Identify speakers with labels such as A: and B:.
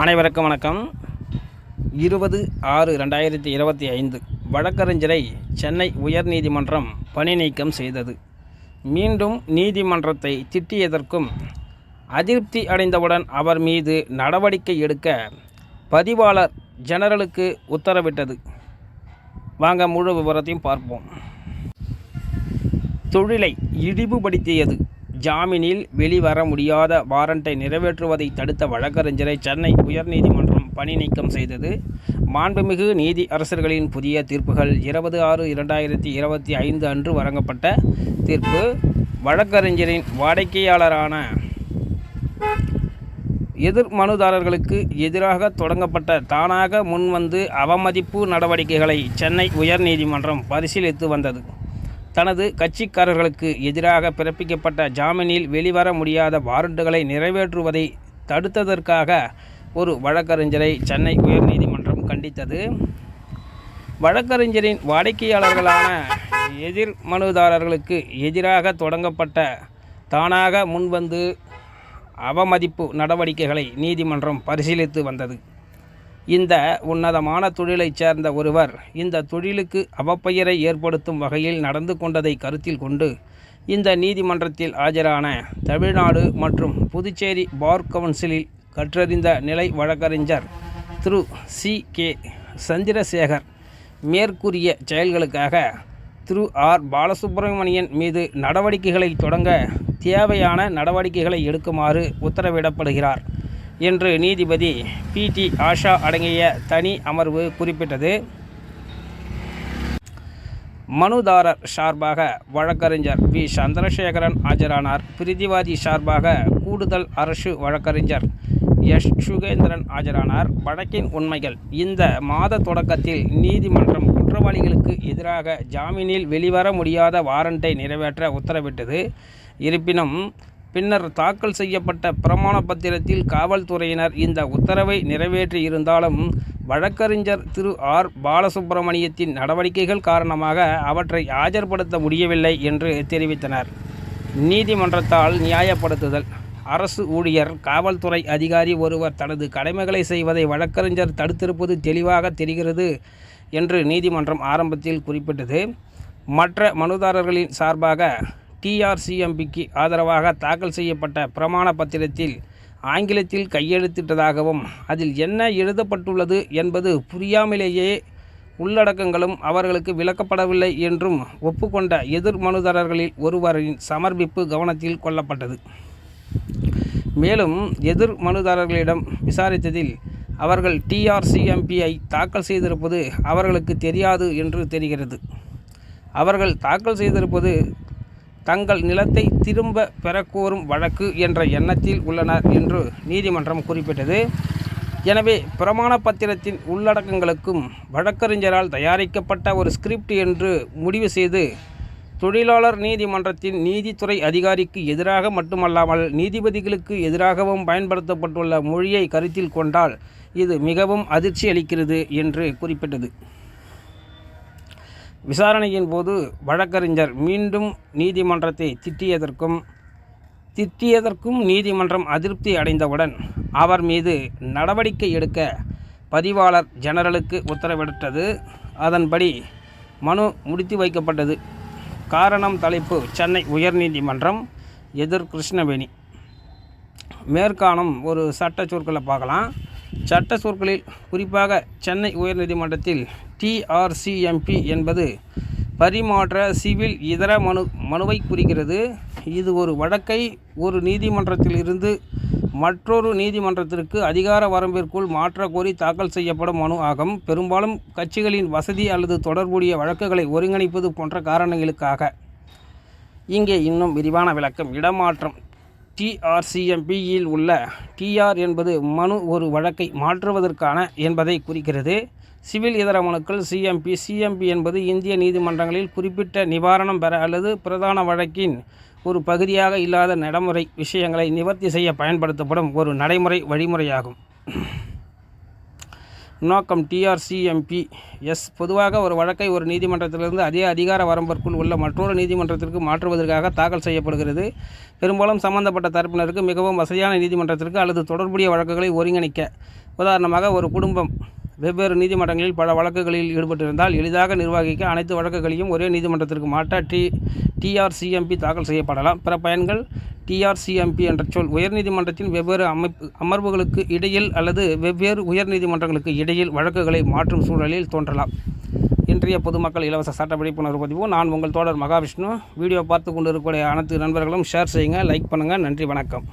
A: அனைவருக்கும் வணக்கம். இருபது ஆறு ரெண்டாயிரத்தி இருபத்தி ஐந்து வழக்கறிஞரை சென்னை உயர்நீதிமன்றம் பணி நீக்கம் செய்தது. மீண்டும் நீதிமன்றத்தை திட்டியதற்கும் அதிருப்தி அடைந்தவுடன் அவர் மீது நடவடிக்கை எடுக்க பதிவாளர் ஜெனரலுக்கு உத்தரவிட்டது. வாங்க முழு விவரத்தையும் பார்ப்போம். தொழிலை இழிவுபடுத்தியது. ஜாமீனில் வெளிவர முடியாத வாரண்டை நிறைவேற்றுவதை தடுத்த வழக்கறிஞரை சென்னை உயர்நீதிமன்றம் பணி நீக்கம் செய்தது. மாண்புமிகு நீதி அரசர்களின் புதிய தீர்ப்புகள் இருபது ஆறு இரண்டாயிரத்தி இருபத்தி ஐந்து அன்று வழங்கப்பட்ட தீர்ப்பு. வழக்கறிஞரின் வாடிக்கையாளரான எதிர் மனுதாரர்களுக்கு எதிராக தொடங்கப்பட்ட தானாக முன்வந்து அவமதிப்பு நடவடிக்கைகளை சென்னை உயர்நீதிமன்றம் பரிசீலித்து வந்தது. தனது கட்சிக்காரர்களுக்கு எதிராக பிறப்பிக்கப்பட்ட ஜாமீனில் வெளிவர முடியாத வாரண்டுகளை நிறைவேற்றுவதை தடுத்ததற்காக ஒரு வழக்கறிஞரை சென்னை உயர்நீதிமன்றம் கண்டித்தது. வழக்கறிஞரின் வாடிக்கையாளர்களான எதிர் மனுதாரர்களுக்கு எதிராக தொடங்கப்பட்ட தானாக முன்வந்து அவமதிப்பு நடவடிக்கைகளை நீதிமன்றம் பரிசீலித்து வந்தது. இந்த உன்னதமான தொழிலைச் சேர்ந்த ஒருவர் இந்த தொழிலுக்கு அவப்பெயரை ஏற்படுத்தும் வகையில் நடந்து கொண்டதை கருத்தில் கொண்டு இந்த நீதிமன்றத்தில் ஆஜரான தமிழ்நாடு மற்றும் புதுச்சேரி பார் கவுன்சிலில் கற்றறிந்த நிலை வழக்கறிஞர் திரு. சி. கே. சந்திரசேகர் மேற்கூறிய செயல்களுக்காக திரு. ஆர். பாலசுப்பிரமணியன் மீது நடவடிக்கைகளை தொடங்க தேவையான நடவடிக்கைகளை எடுக்குமாறு உத்தரவிடப்படுகிறார். என்று நீதிபதி பி டி ஆஷா அடங்கிய தனி அமர்வு குறிப்பிட்டது. மனுதாரர் சார்பாக வழக்கறிஞர் வி. சந்திரசேகரன் ஆஜரானார். பிரிதிவாதி சார்பாக கூடுதல் அரசு வழக்கறிஞர் எஸ். சுகேந்திரன் ஆஜரானார். வழக்கின் உண்மைகள். இந்த மாத தொடக்கத்தில் நீதிமன்றம் குற்றவாளிகளுக்கு எதிராக ஜாமீனில் வெளிவர முடியாத வாரண்டை நிறைவேற்ற உத்தரவிட்டது. இருப்பினும் பின்னர் தாக்கல் செய்யப்பட்ட பிரமாண பத்திரத்தில் காவல்துறையினர் இந்த உத்தரவை நிறைவேற்றி இருந்தாலும் வழக்கறிஞர் திரு ஆர் பாலசுப்பிரமணியத்தின் நடவடிக்கைகள் காரணமாக அவற்றை ஆஜர்படுத்த முடியவில்லை என்று தெரிவித்தனர். நீதிமன்றத்தால் நியாயப்படுத்துதல். அரசு ஊழியர் காவல்துறை அதிகாரி ஒருவர் தனது கடமைகளை செய்வதை வழக்கறிஞர் தடுத்திருப்பது தெளிவாக தெரிகிறது என்று நீதிமன்றம் ஆரம்பத்தில் குறிப்பிட்டது. மற்ற மனுதாரர்களின் சார்பாக டிஆர்சிஎம்பிக்கு ஆதரவாக தாக்கல் செய்யப்பட்ட பிரமாண பத்திரத்தில் ஆங்கிலத்தில் கையெழுத்திட்டதாகவும் அதில் என்ன எழுதப்பட்டுள்ளது என்பது புரியாமலேயே உள்ளடக்கங்களும் அவர்களுக்கு விளக்கப்படவில்லை என்றும் ஒப்புக்கொண்ட எதிர் மனுதாரர்களில் ஒருவரின் சமர்ப்பிப்பு கவனத்தில் கொள்ளப்பட்டது. மேலும் எதிர் மனுதாரர்களிடம் விசாரித்ததில் அவர்கள் டிஆர்சிஎம்பியை தாக்கல் செய்திருப்பது அவர்களுக்கு தெரியாது என்று தெரிகிறது. அவர்கள் தாக்கல் செய்திருப்பது தங்கள் நிலத்தை திரும்ப பெறக்கோரும் வழக்கு என்ற எண்ணத்தில் உள்ளனர் என்று நீதிமன்றம் குறிப்பிட்டது. எனவே பிரமாண பத்திரத்தின் உள்ளடக்கங்களுக்கும் வழக்கறிஞரால் தயாரிக்கப்பட்ட ஒரு ஸ்கிரிப்ட் என்று முடிவு செய்து தொழிலாளர் நீதிமன்றத்தின் நீதித்துறை அதிகாரிக்கு எதிராக மட்டுமல்லாமல் நீதிபதிகளுக்கு எதிராகவும் பயன்படுத்தப்பட்டுள்ள மொழியை கருத்தில் கொண்டால் இது மிகவும் அதிர்ச்சி அளிக்கிறது என்று குறிப்பிட்டது. விசாரணையின் போது வழக்கறிஞர் மீண்டும் நீதிமன்றத்தை திட்டியதற்கும் திட்டியதற்கும் நீதிமன்றம் அதிருப்தி அடைந்தவுடன் அவர் மீது நடவடிக்கை எடுக்க பதிவாளர் ஜெனரலுக்கு உத்தரவிட்டது. அதன்படி மனு முடித்து வைக்கப்பட்டது. காரணம் தலைப்பு சென்னை உயர்நீதிமன்றம் எதிர் கிருஷ்ணவேணி. மேற்காணும் ஒரு சட்ட சொற்களை பார்க்கலாம். சட்ட சொற்களில் குறிப்பாக சென்னை உயர்நீதிமன்றத்தில் டிஆர்சிஎம்பி என்பது பரிமாற்ற சிவில் இதர மனு மனுவை குறிக்கிறது. இது ஒரு வழக்கை ஒரு நீதிமன்றத்திலிருந்து மற்றொரு நீதிமன்றத்திற்கு அதிகார வரம்பிற்குள் மாற்ற கோரி தாக்கல் செய்யப்படும் மனு ஆகும். பெரும்பாலும் கட்சிகளின் வசதி அல்லது தொடர்புடைய வழக்குகளை ஒருங்கிணைப்பது போன்ற காரணங்களுக்காக இங்கே இன்னும் விரிவான விளக்கம். இடமாற்றம். டிஆர்சிஎம்பியில் உள்ள டிஆர் என்பது மனு ஒரு வழக்கை மாற்றுவதற்கான என்பதை குறிக்கிறது. சிவில் இதர மனுக்கள் சிஎம்பி சிஎம்பி என்பது இந்திய நீதிமன்றங்களில் குறிப்பிட்ட நிவாரணம் பெற அல்லது பிரதான வழக்கின் ஒரு பகுதியாக இல்லாத நடைமுறை விஷயங்களை நிவர்த்தி செய்ய பயன்படுத்தப்படும் ஒரு நடைமுறை வழிமுறையாகும். நோக்கம் டிஆர்சிஎம்பி எஸ் பொதுவாக ஒரு வழக்கை ஒரு நீதிமன்றத்திலிருந்து அதே அதிகார வரம்பிற்குள் உள்ள மற்றொரு நீதிமன்றத்திற்கு மாற்றுவதற்காக தாக்கல் செய்யப்படுகிறது. பெரும்பாலும் சம்பந்தப்பட்ட தரப்பினருக்கு மிகவும் வசதியான நீதிமன்றத்திற்கு அல்லது தொடர்புடைய வழக்குகளை ஒருங்கிணைக்க. உதாரணமாக ஒரு குடும்பம் வெவ்வேறு நீதிமன்றங்களில் பல வழக்குகளில் ஈடுபட்டிருந்தால் எளிதாக நிர்வகிக்க அனைத்து வழக்குகளையும் ஒரே நீதிமன்றத்திற்கு மாற்ற டி டிஆர்சிஎம்பி தாக்கல் செய்யப்படலாம். பிற பயன்கள் டிஆர்சிஎம்பி என்ற சொல் உயர்நீதிமன்றத்தின் வெவ்வேறு அமைப்பு அமர்வுகளுக்கு இடையில் அல்லது வெவ்வேறு உயர்நீதிமன்றங்களுக்கு இடையில் வழக்குகளை மாற்றும் சூழலில் தோன்றலாம். இன்றைய பொதுமக்கள் இலவச சட்ட விழிப்புணர்வு பதிவு. நான் உங்கள் தோழர் மகாவிஷ்ணு. வீடியோ பார்த்து கொண்டு இருக்கக்கூடிய அனைத்து நண்பர்களும் ஷேர் செய்யுங்க லைக் பண்ணுங்கள் நன்றி வணக்கம்.